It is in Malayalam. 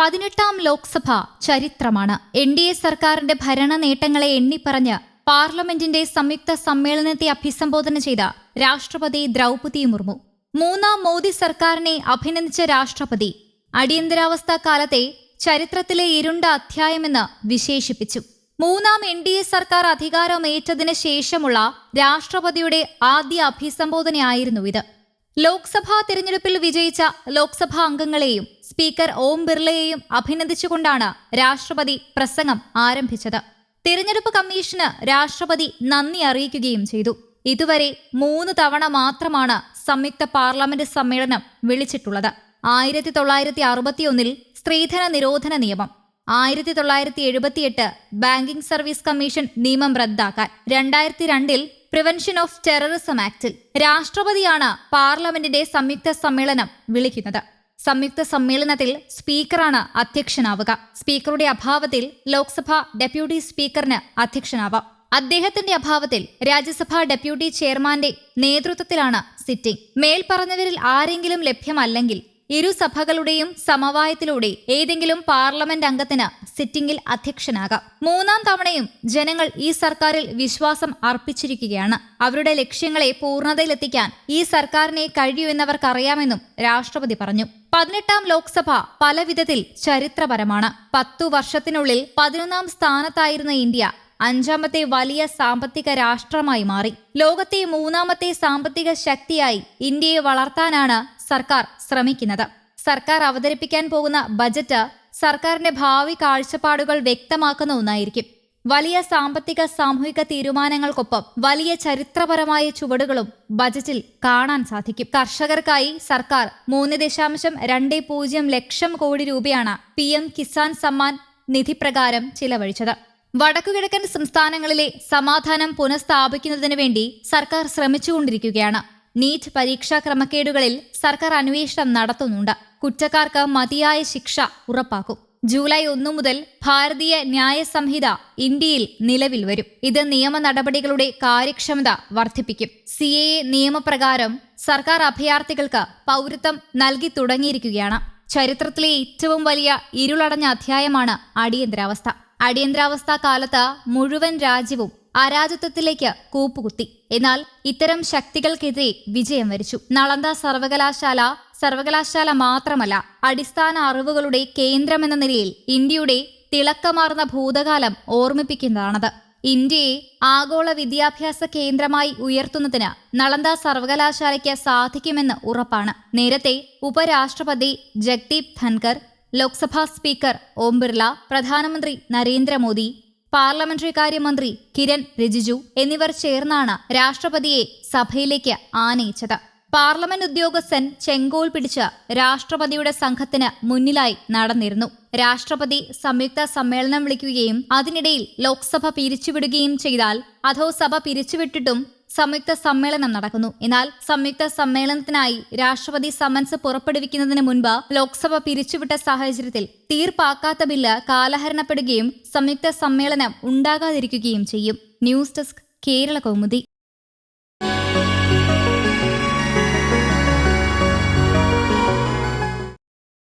പതിനെട്ടാം ലോക്സഭ ചരിത്രമാണ്. എൻ ഡി എ സർക്കാരിന്റെ ഭരണ നേട്ടങ്ങളെ എണ്ണിപ്പറഞ്ഞ് പാർലമെന്റിന്റെ സംയുക്ത സമ്മേളനത്തെ അഭിസംബോധന ചെയ്ത രാഷ്ട്രപതി ദ്രൗപതി മുർമു. മൂന്നാം മോദി സർക്കാരിനെ അഭിനന്ദിച്ച രാഷ്ട്രപതി അടിയന്തരാവസ്ഥ കാലത്തെ ചരിത്രത്തിലെ ഇരുണ്ട അധ്യായമെന്ന് വിശേഷിപ്പിച്ചു. മൂന്നാം എൻ ഡി എ സർക്കാർ അധികാരമേറ്റതിന് ശേഷമുള്ള രാഷ്ട്രപതിയുടെ ആദ്യ അഭിസംബോധനയായിരുന്നു ഇത്. ലോക്സഭാ തിരഞ്ഞെടുപ്പിൽ വിജയിച്ച ലോക്സഭാ അംഗങ്ങളെയും സ്പീക്കർ ഓം ബിർളയെയും അഭിനന്ദിച്ചുകൊണ്ടാണ് രാഷ്ട്രപതി പ്രസംഗം ആരംഭിച്ചത്. തിരഞ്ഞെടുപ്പ് കമ്മീഷന് രാഷ്ട്രപതി നന്ദി അറിയിക്കുകയും ചെയ്തു. ഇതുവരെ മൂന്ന് തവണ മാത്രമാണ് സംയുക്ത പാർലമെന്റ് സമ്മേളനം വിളിച്ചിട്ടുള്ളത്. ആയിരത്തി തൊള്ളായിരത്തി അറുപത്തിയൊന്നിൽ സ്ത്രീധന നിരോധന നിയമം. ആയിരത്തി തൊള്ളായിരത്തി എഴുപത്തിയെട്ട് ബാങ്കിംഗ് സർവീസ് കമ്മീഷൻ നിയമം റദ്ദാക്കാൻ. രണ്ടായിരത്തി രണ്ടിൽ പ്രിവെൻഷൻ ഓഫ് ടെററിസം ആക്ടിൽ രാഷ്ട്രപതിയാണ് പാർലമെന്റിന്റെ സംയുക്ത സമ്മേളനം വിളിക്കുന്നത്. സംയുക്ത സമ്മേളനത്തിൽ സ്പീക്കറാണ് അധ്യക്ഷനാവുക. സ്പീക്കറുടെ അഭാവത്തിൽ ലോക്സഭ ഡെപ്യൂട്ടി സ്പീക്കറിന് അധ്യക്ഷനാവാം. അദ്ദേഹത്തിന്റെ അഭാവത്തിൽ രാജ്യസഭാ ഡെപ്യൂട്ടി ചെയർമാന്റെ നേതൃത്വത്തിലാണ് സിറ്റിംഗ്. മേൽപ്പറഞ്ഞവരിൽ ആരെങ്കിലും ലഭ്യമല്ലെങ്കിൽ ഇരു സഭകളുടെയും സമവായത്തിലൂടെ ഏതെങ്കിലും പാർലമെന്റ് അംഗത്തിന് സിറ്റിംഗിൽ അധ്യക്ഷനാകാം. മൂന്നാം തവണയും ജനങ്ങൾ ഈ സർക്കാരിൽ വിശ്വാസം അർപ്പിച്ചിരിക്കുകയാണ്. അവരുടെ ലക്ഷ്യങ്ങളെ പൂർണതയിലെത്തിക്കാൻ ഈ സർക്കാരിനെ കഴിയൂ എന്നവർക്കറിയാമെന്നും രാഷ്ട്രപതി പറഞ്ഞു. പതിനെട്ടാം ലോക്സഭ പല വിധത്തിൽ ചരിത്രപരമാണ്. പത്തു വർഷത്തിനുള്ളിൽ പതിനൊന്നാം സ്ഥാനത്തായിരുന്ന ഇന്ത്യ അഞ്ചാമത്തെ വലിയ സാമ്പത്തിക രാഷ്ട്രമായി മാറി. ലോകത്തെ മൂന്നാമത്തെ സാമ്പത്തിക ശക്തിയായി ഇന്ത്യയെ വളർത്താനാണ് സർക്കാർ ശ്രമിക്കുന്നത്. സർക്കാർ അവതരിപ്പിക്കാൻ പോകുന്ന ബജറ്റ് സർക്കാരിന്റെ ഭാവി കാഴ്ചപ്പാടുകൾ വ്യക്തമാക്കുന്ന ഒന്നായിരിക്കും. വലിയ സാമ്പത്തിക സാമൂഹിക തീരുമാനങ്ങൾക്കൊപ്പം വലിയ ചരിത്രപരമായ ചുവടുകളും ബജറ്റിൽ കാണാൻ സാധിക്കും. കർഷകർക്കായി സർക്കാർ മൂന്ന് ദശാംശം രണ്ട് പൂജ്യം ലക്ഷം കോടി രൂപയാണ് പി എം കിസാൻ സമ്മാൻ നിധി പ്രകാരം ചിലവഴിച്ചത്. വടക്കുകിഴക്കൻ സംസ്ഥാനങ്ങളിലെ സമാധാനം പുനഃസ്ഥാപിക്കുന്നതിനു വേണ്ടി സർക്കാർ ശ്രമിച്ചുകൊണ്ടിരിക്കുകയാണ്. നീറ്റ് പരീക്ഷാ ക്രമക്കേടുകളിൽ സർക്കാർ അന്വേഷണം നടത്തുന്നുണ്ട്. കുറ്റക്കാർക്ക് മതിയായ ശിക്ഷ ഉറപ്പാക്കും. ജൂലൈ ഒന്നു മുതൽ ഭാരതീയ ന്യായ സംഹിത ഇന്ത്യയിൽ നിലവിൽ വരും. ഇത് നിയമ നടപടികളുടെ കാര്യക്ഷമത വർദ്ധിപ്പിക്കും. സി എ നിയമപ്രകാരം സർക്കാർ അഭയാർത്ഥികൾക്ക് പൗരത്വം നൽകി തുടങ്ങിയിരിക്കുകയാണ്. ചരിത്രത്തിലെ ഏറ്റവും വലിയ ഇരുളടഞ്ഞ അധ്യായമാണ് അടിയന്തരാവസ്ഥ. അടിയന്തരാവസ്ഥ കാലത്ത് മുഴുവൻ രാജ്യവും അരാജത്വത്തിലേക്ക് കൂപ്പുകുത്തി. എന്നാൽ ഇത്തരം ശക്തികൾക്കെതിരെ വിജയം വരിച്ചു. നളന്ദ സർവകലാശാല സർവകലാശാല മാത്രമല്ല അടിസ്ഥാന അറിവുകളുടെ കേന്ദ്രമെന്ന നിലയിൽ ഇന്ത്യയുടെ തിളക്കമാർന്ന ഭൂതകാലം ഓർമ്മിപ്പിക്കുന്നതാണത്. ഇന്ത്യയെ ആഗോള വിദ്യാഭ്യാസ കേന്ദ്രമായി ഉയർത്തുന്നതിന് നളന്ദ സർവകലാശാലയ്ക്ക് സാധിക്കുമെന്ന് ഉറപ്പാണ്. നേരത്തെ ഉപരാഷ്ട്രപതി ജഗ്ദീപ് ധൻകർ ലോക്സഭാ സ്പീക്കർ ഓം ബിർള പ്രധാനമന്ത്രി നരേന്ദ്രമോദി പാർലമെന്ററി കാര്യമന്ത്രി കിരൺ റിജിജു എന്നിവർ ചേർന്നാണ് രാഷ്ട്രപതിയെ സഭയിലേക്ക് ആനയിച്ചത്. പാർലമെന്റ് ഉദ്യോഗസ്ഥൻ ചെങ്കോൽ പിടിച്ച് രാഷ്ട്രപതിയുടെ സംഘത്തിന് മുന്നിലായി നടന്നിരുന്നു. രാഷ്ട്രപതി സംയുക്ത സമ്മേളനം വിളിക്കുകയും അതിനിടയിൽ ലോക്സഭ പിരിച്ചുവിടുകയും ചെയ്താൽ അധോ സഭ പിരിച്ചുവിട്ടിട്ടും സംയുക്ത സമ്മേളനം നടക്കുന്നു. എന്നാൽ സംയുക്ത സമ്മേളനത്തിനായി രാഷ്ട്രപതി സമൻസ് പുറപ്പെടുവിക്കുന്നതിന് മുൻപ് ലോക്സഭ പിരിച്ചുവിട്ട സാഹചര്യത്തിൽ തീർപ്പാക്കാത്ത ബില്ല് കാലഹരണപ്പെടുകയും സംയുക്ത സമ്മേളനം ഉണ്ടാകാതിരിക്കുകയും ചെയ്യും. News desk Kerala Kaumudi.